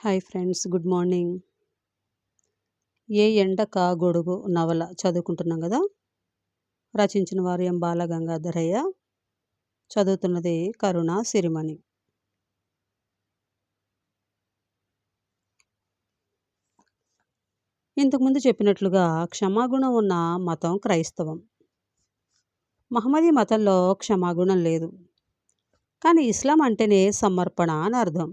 Hi friends good morning. ఏ ఎండక గొడుగు నవల చదువుకుంటున్నాం కదా? రచించిన వారు ఎం బాలగంగాధరయ్య చదువుతున్నది కరుణ సిరిమణి. ఇంతకుముందు చెప్పినట్లుగా క్షమాగుణం ఉన్న మతం క్రైస్తవం. మహమ్మదీ మతంలో క్షమాగుణం లేదు. కానీ ఇస్లాం అంటేనే సమర్పణ అని అర్థం.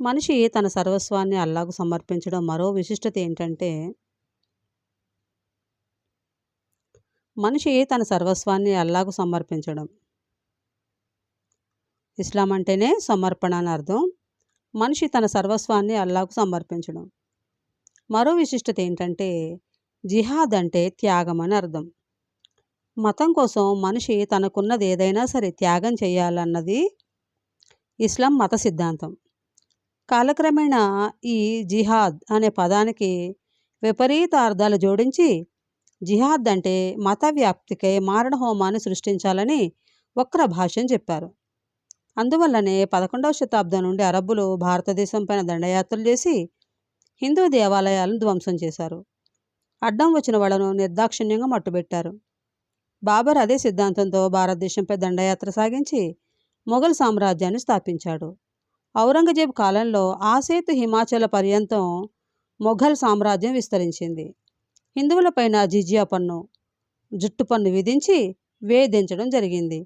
మనిషి తన సర్వస్వాన్ని అల్లాకు సమర్పించడం మరో విశిష్టత ఏంటంటే మనిషి తన సర్వస్వాన్ని అల్లాకు సమర్పించడం. ఇస్లాం అంటేనే సమర్పణ అని అర్థం. మనిషి తన సర్వస్వాన్ని అల్లాకు సమర్పించడం. మరో విశిష్టత ఏంటంటే జిహాద్ అంటే త్యాగం అని అర్థం. మతం కోసం మనిషి తనకున్నది ఏదైనా సరే త్యాగం చేయాలన్నది ఇస్లాం మత సిద్ధాంతం. కాలక్రమేణా ఈ జిహాద్ అనే పదానికి విపరీత అర్థాలు జోడించి జిహాద్ అంటే మత వ్యాప్తికై మారణ హోమాన్ని సృష్టించాలని వక్ర భాష్యం చెప్పారు. అందువల్లనే పదకొండవ శతాబ్దం నుండి అరబ్బులు భారతదేశం పైన దండయాత్రలు చేసి హిందూ దేవాలయాలను ధ్వంసం చేశారు. అడ్డం వచ్చిన వాళ్ళను నిర్దాక్షిణ్యంగా మట్టుబెట్టారు. బాబర్ అదే సిద్ధాంతంతో భారతదేశంపై దండయాత్ర సాగించి మొఘల్ సామ్రాజ్యాన్ని స్థాపించాడు. ఔరంగజేబ్ కాలంలో ఆసేతు హిమాచల పర్యంతం మొఘల్ సామ్రాజ్యం విస్తరించింది. హిందువులపైన జిజియా పన్ను జుట్టు పన్ను విధించి వేధించడం జరిగింది.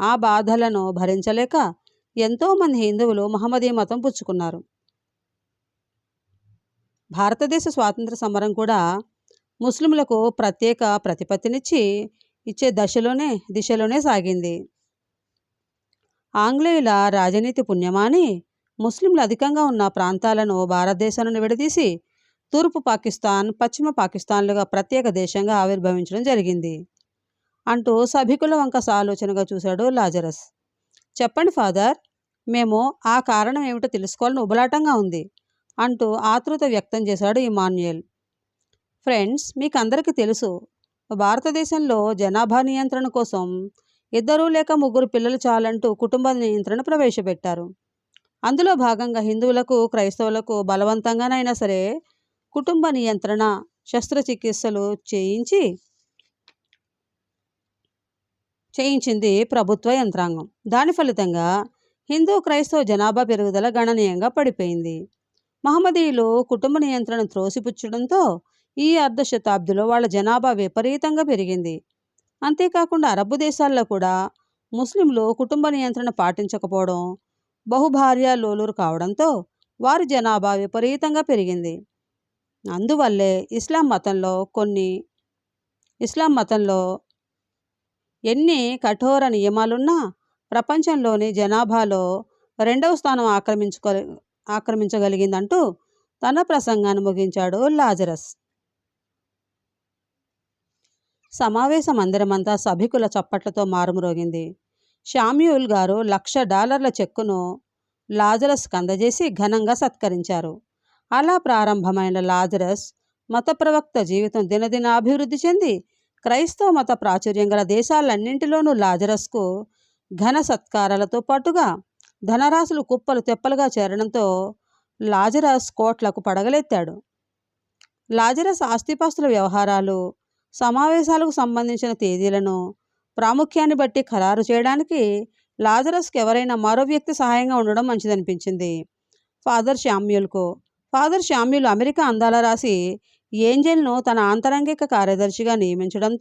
ఆ బాధలను భరించలేక ఎంతోమంది హిందువులు మహమ్మదీ మతం పుచ్చుకున్నారు. భారతదేశ స్వాతంత్ర సమరం కూడా ముస్లింలకు ప్రత్యేక ప్రతిపత్తినిచ్చి ఇచ్చే దశలోనే దిశలోనే సాగింది. ఆంగ్లేయుల రాజనీతి పుణ్యమాని ముస్లింలు అధికంగా ఉన్న ప్రాంతాలను భారతదేశం నుండి విడదీసి తూర్పు పాకిస్తాన్ పశ్చిమ పాకిస్తాన్లుగా ప్రత్యేక దేశంగా ఆవిర్భవించడం జరిగింది. అంటూ సభికుల వంక ఆలోచనగా చూశాడు లాజరస్. చెప్పండి ఫాదర్ మేము ఆ కారణం ఏమిటో తెలుసుకోవాలని ఉబలాటంగా ఉంది అంటూ ఆతృత వ్యక్తం చేశాడు ఇమాన్యుయల్. ఫ్రెండ్స్ మీకు అందరికీ తెలుసు భారతదేశంలో జనాభా నియంత్రణ కోసం ఇద్దరు లేక ముగ్గురు పిల్లలు చాలంటూ కుటుంబ నియంత్రణ ప్రవేశపెట్టారు. అందులో భాగంగా హిందువులకు క్రైస్తవులకు బలవంతంగానైనా సరే కుటుంబ నియంత్రణ శస్త్రచికిత్సలు చేయించి చేయించింది ప్రభుత్వ యంత్రాంగం. దాని ఫలితంగా హిందూ క్రైస్తవ జనాభా పెరుగుదల గణనీయంగా పడిపోయింది. మహమ్మదీయులు కుటుంబ నియంత్రణ త్రోసిపుచ్చడంతో ఈ అర్ధ శతాబ్దిలో వాళ్ళ జనాభా విపరీతంగా పెరిగింది. అంతేకాకుండా అరబ్బు దేశాల్లో కూడా ముస్లింలు కుటుంబ నియంత్రణ పాటించకపోవడం బహుభార్య లోలూరు కావడంతో వారి జనాభా విపరీతంగా పెరిగింది. అందువల్లే ఇస్లాం మతంలో కొన్ని ఇస్లాం మతంలో ఎన్ని కఠోర నియమాలున్నా ప్రపంచంలోని జనాభాలో రెండవ స్థానం ఆక్రమించుకో ఆక్రమించగలిగిందంటూ తన ప్రసంగాన్ని ముగించాడు లాజరస్. సమావేశ మందిరమంతా సభికుల చప్పట్లతో మారుమ్రోగింది. షామ్యూల్ గారు లక్ష డాలర్ల చెక్కును లాజరస్ కందజేసి ఘనంగా సత్కరించారు. అలా ప్రారంభమైన లాజరస్ మత ప్రవక్త జీవితం దినదిన అభివృద్ధి చెంది క్రైస్తవ మత ప్రాచుర్యం గల దేశాలన్నింటిలోనూ లాజరస్కు ఘన సత్కారాలతో పాటుగా ధనరాశులు కుప్పలు తెప్పలుగా చేరడంతో లాజరస్ కోట్లకు పడగలెత్తాడు. లాజరస్ ఆస్తిపాస్తుల వ్యవహారాలు సమావేశాలకు సంబంధించిన తేదీలను ప్రాముఖ్యాన్ని బట్టి ఖరారు చేయడానికి లాజరస్కి ఎవరైనా మరో వ్యక్తి సహాయంగా ఉండడం మంచిదనిపించింది. ఫాదర్ శామ్యుల్కు ఫాదర్ శామ్యుల్ అమెరికా అందాల రాసి ఏంజెల్ను తన ఆంతరంగిక కార్యదర్శిగా నియమించడంతో